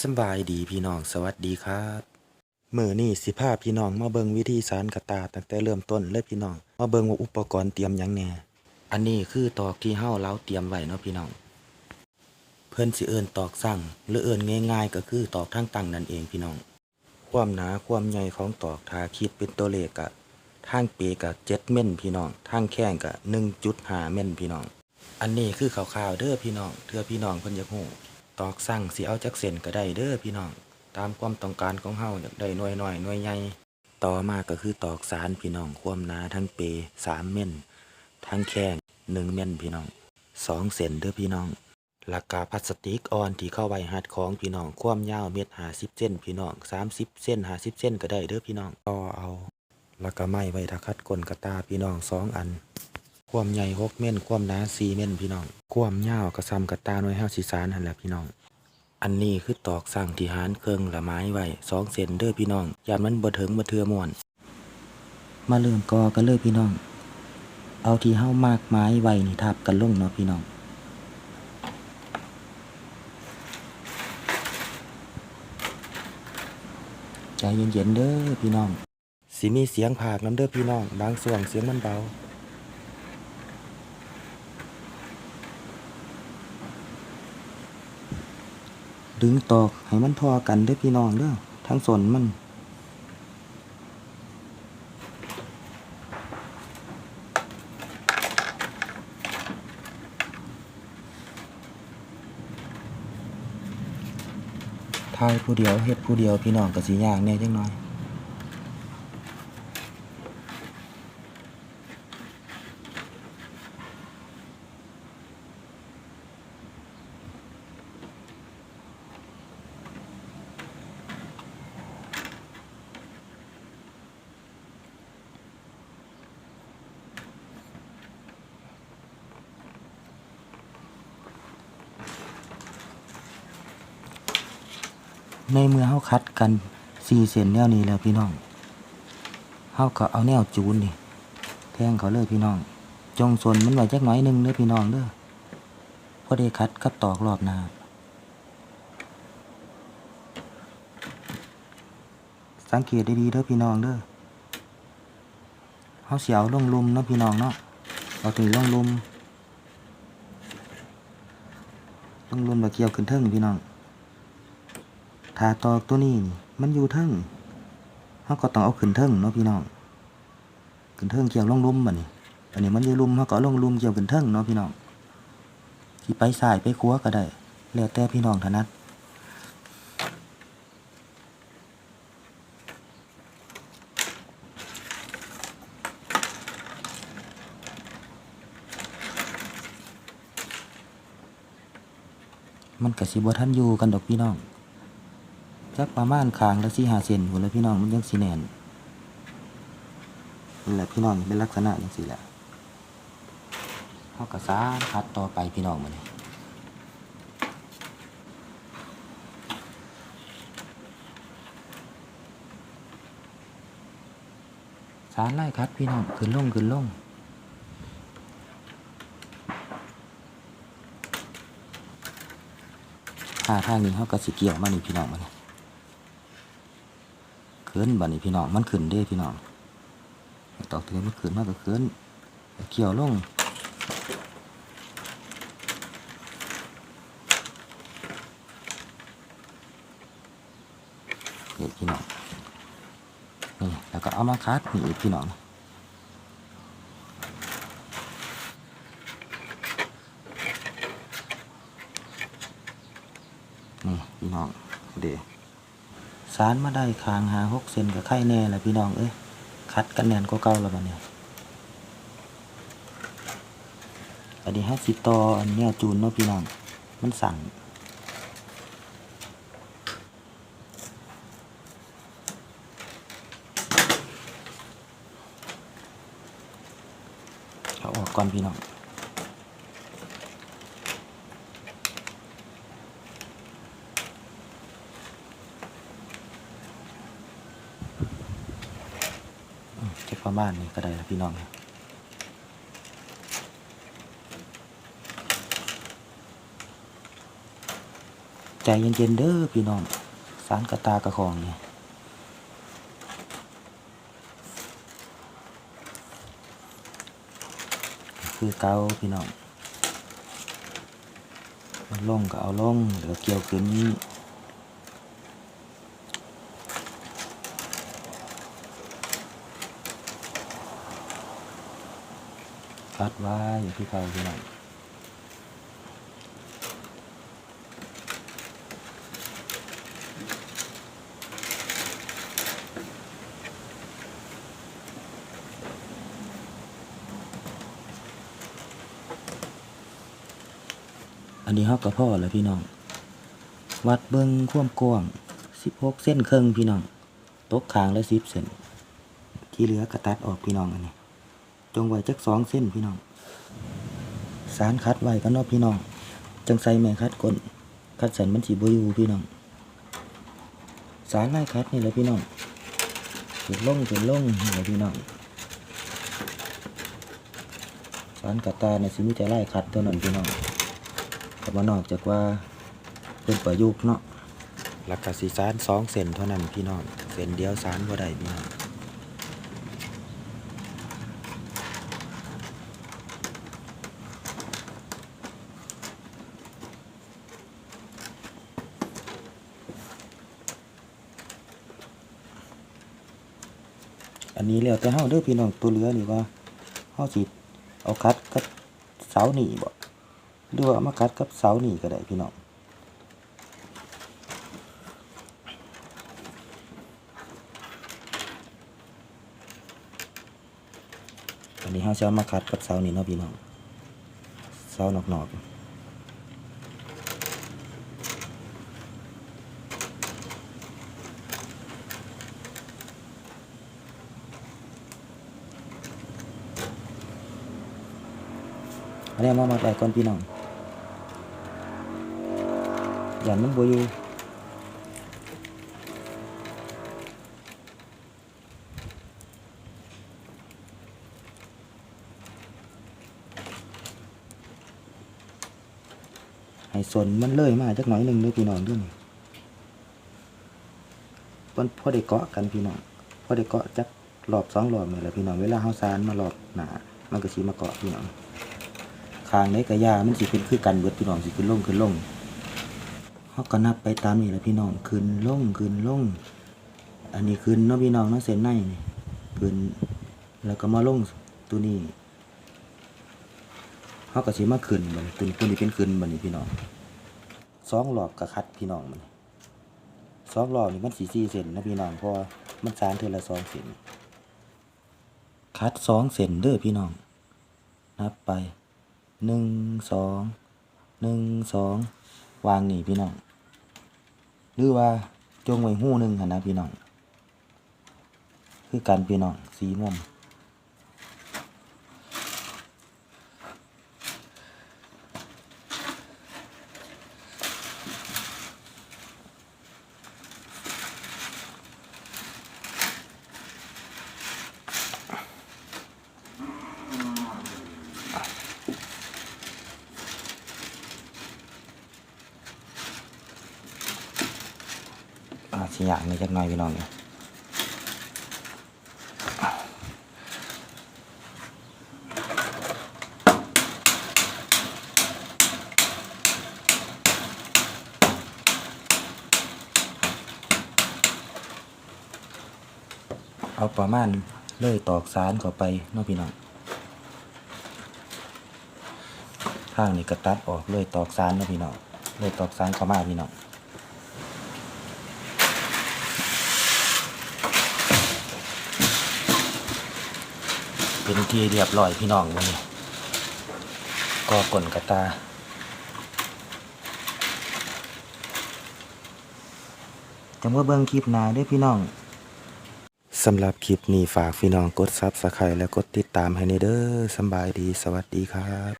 สบายดีพี่น้องสวัสดีครับมือนี้สิพาพพี่น้องมาเบิงวิธีสารกระตาตั้งแต่เริ่มต้นเลยพี่น้องมาเบิงว่าอุปกรณ์เตรียมยังแหน่อันนี้คือตอกที่เฮาเล้าเตรียมไว้เนาะพี่น้อง เพิ่อนสิเอิ้นตอกสั่งหรือเอิ้นง่าย ๆ ก็คือตอกทั้งตังนั่นเองพี่น้อง ความหนาความใหญ่ของตอกถ้าคิดเป็นตัวเลขก็ทางเปก็7เม่นพี่น้องทางแข้งก็1.5เม่นพี่น้อง อันนี้คือข่าวๆเด้อพี่น้องเทื่อพี่น้องเพิ่นอยากฮู้ ตอกสั่งสิเอาจักเส้นก็ได้เด้อพี่น้อง ตามความต้องการของเฮาอยากได้หน่วยหน้อยหน่วยใหญ่ต่อมาก็คือตอกสารพี่น้องความหนาทั้งเปสามเม่นทั้งแข้งหนึ่งเม่นพี่น้องสองเส้นเด้อพี่น้องหลักกาพลาสติกอ่อนที่เข้าไว้หัดของพี่น้องความยาวเม็ดหาสิบเส้นพี่น้องสามสิบเส้นหาสิบเส้นก็ได้เด้อพี่น้องต่อเอาแล้วก็ไม้ไว้ทักคัดก้นกระตาพี่น้องสองอัน ความใหญ่หกเม่นความหนาสี่เม่นพี่น้อง ความยาวกระซำกระตาหน่วยห้าสีสารหันแหละพี่น้อง อันนี้คือตอกสั่งที่หานเครื่องละไม้ไว้สองเซนเด้อพี่น้องยามมันบ่ถึงบ่เทือม่วน มาเริ่มกอกันเลยพี่น้อง เอาที่เฮามากไม้ไว้นี่ทับกันลงเนาะพี่น้องใจเย็นๆเด้อพี่น้อง สิมีเสียงผากน้ำเด้อพี่น้อง บางส่วงเสียงมันเบา ดึงตอกให้มันทอกันเด้อพี่น้องเด้อทั้งส่วนมันทายผู้เดียวเฮ็ดผู้เดียวพี่น้องก็สิยากแน่จังน้อย ในเมื่อเฮาคัดกันสี่เส้นแนวนี้แล้วพี่น้องเฮาก็เอาแนวจูนนี่แทงเขาเลยพี่น้อง จงส่วนมันไว้จักหน่อยหนึงเด้อพี่น้องเด้อพอได้คัดกับตอกรอบหน้าสังเกตดีๆเด้อพี่น้องเด้อเฮาเสิเอาลงลุมเนาะพี่น้องเนาะเอาถึงลงลุมลงลุมแล้วเกี่ยวขึ้นเทิงพี่น้อง ถ้าตอกตัวนี้มันอยู่เทิงเขาก็ต้องเอาขึ้นเทิงเนาะพี่น้องขึ้นเทิงเกี่ยวลงลุ่มบัดนี้อันนี้มันอยู่ลุ่มเขาก็เอาลงลุ่มเกี่ยวขึ้นเทิงเนาะพี่น้องที่ไปซ้ายไปขวก็ได้แล้วแต่พี่น้องถนัดมันก็สิบ่ทันอยู่กันดอกพี่น้อง จักประมาณคางละสี่ห้าเซนหัวละพี่น้องมันยังสีแนนนี่แหละพี่น้องเป็นลักษณะอย่างสี่แหละเขากระซาคัดต่อไปพี่น้องมันสารไล่คัดพี่น้องขึ้นลงขึ้นลงท่าทางนี้เขาก็สิเกี่ยวมานี่พี่น้องมัน ขึ้นบัดนี้พี่น้องมันขึ้นเด้พี่น้องตอกตัวนี้มันขึ้นมากก็ขึ้นเกี่ยวลงนี่พี่น้องนี่แล้วก็เอามาคัดนี่อีกพี่น้องนี่พี่น้องเดี๋ยว สารมาได้คางหาหกเซนกับไข่แน่แหละพี่น้องเอ้ยคัดกันแนนก็เก่าแล้วบัดเนี่ยอันนี้ฮัสิตออันเนี้ยจูนเนาะพี่น้องมันสั่งเอาออกก่อนพี่น้อง เช็คประมาณนี้ก็ได้พี่น้องใจเย็นๆเด้อพี่น้อง สารกระตากระของเนี่ยคือเกาพี่น้องมันลงก็เอาลงเดี๋ยวเกี่ยวขึ้น คัดไว้อย่างที่เกาพี่น้องอันนี้ฮากับพ่อแล้วพี่น้อง วัดเบิงควมกว้าง16เส้นครึ่งพี่น้อง ตกคางและ10เส้นที่เหลือก็ตัดออกพี่น้องอันนี้ จงไว้จัก2เส้นพี่น้อง สารคัดไว้กันเนาะพี่น้อง จังใส่แม่คัดก้นคัดสันมันสิบ่อยู่พี่น้อง สารไล่คัดนี่แหละพี่น้องขึ้นลงขึ้นลงนี่แหละพี่น้อง สารกระตาเนี่ยสิมีแต่ไล่คัดเท่านั้นพี่น้องแต่ว่านอกจากว่าเป็นประยุกต์เนาะหลักกสีสารสองเส้นเท่านั้นพี่น้อง เส้นเดียวสารบ่ได้พี่น้อง อันนี้แล้วแต่เฮาเด้อพี่น้องตัวเหลือนี่ว่าเฮาสิเอาคัดกับเสาหนีบ่หรือว่ามากัดกับเสาหนีก็ได้พี่น้องอันนี้เราจะเอามากัดกับเสาหนีเนาะพี่น้องเสาหนอกๆ นนี้เอามาไว้ก่อนพี่น้องอย่างมันบ่อยู่ให้ส่วนมันเลยมาจักหน่อยหนึ่งเด้อพี่น้องด้วยมันพอได้เกาะกันพี่น้องพอได้เกาะจักรอบสองรอบนี่แหละพี่น้องเวลาเฮาซานมารอบหนามันก็สิมาเกาะพี่น้อง คางในกระยามันสิเป็นคือกันเบิดพี่น้องสิขึ้นลงขึ้นลงเขาก็นับไปตามนี่แหละพี่น้องขึ้นลงขึ้นลงอันนี้ขึ้นเนาะพี่น้องเนาะเส้นในนี่ขึ้นแล้วก็มาลงตัวนี้เขาก็สิมาขึ้นมันตัวนี้ตัวนี้เป็นขึ้นมันนี่พี่น้องสองรอบก็คัดพี่น้องมันสองรอบนี่มันสีสี่เซนนะพี่น้องเพราะมันสารเท่าละสองเซนคัดสองเซนเด้อพี่น้องนับไป หนึ่งสองหนึ่งสองวางนี่พี่น้องหรือว่าจงไว้หู้หนึ่งนะพี่น้อง คือการพี่น้องสีม่วง สีอย่างนี้จักหน่อยพี่น้องเนี่ยเอาประมาณเลยตอกสารเข้าไปเนาะพี่น้องทางนี้ก็ตัดออกเลยตอกสารเนาะพี่น้องเลยตอกสารเข้ามาพี่น้อง เป็นที่เรียบร้อยพี่น้องวันนี้ก็กลนกระตา จังว่าเบิ้งคลิปนาด้วยพี่น้องสำหรับคลิปนี้ฝากพี่น้องกดซับสไครต์และกดติดตามให้ในเด้อสบายดีสวัสดีครับ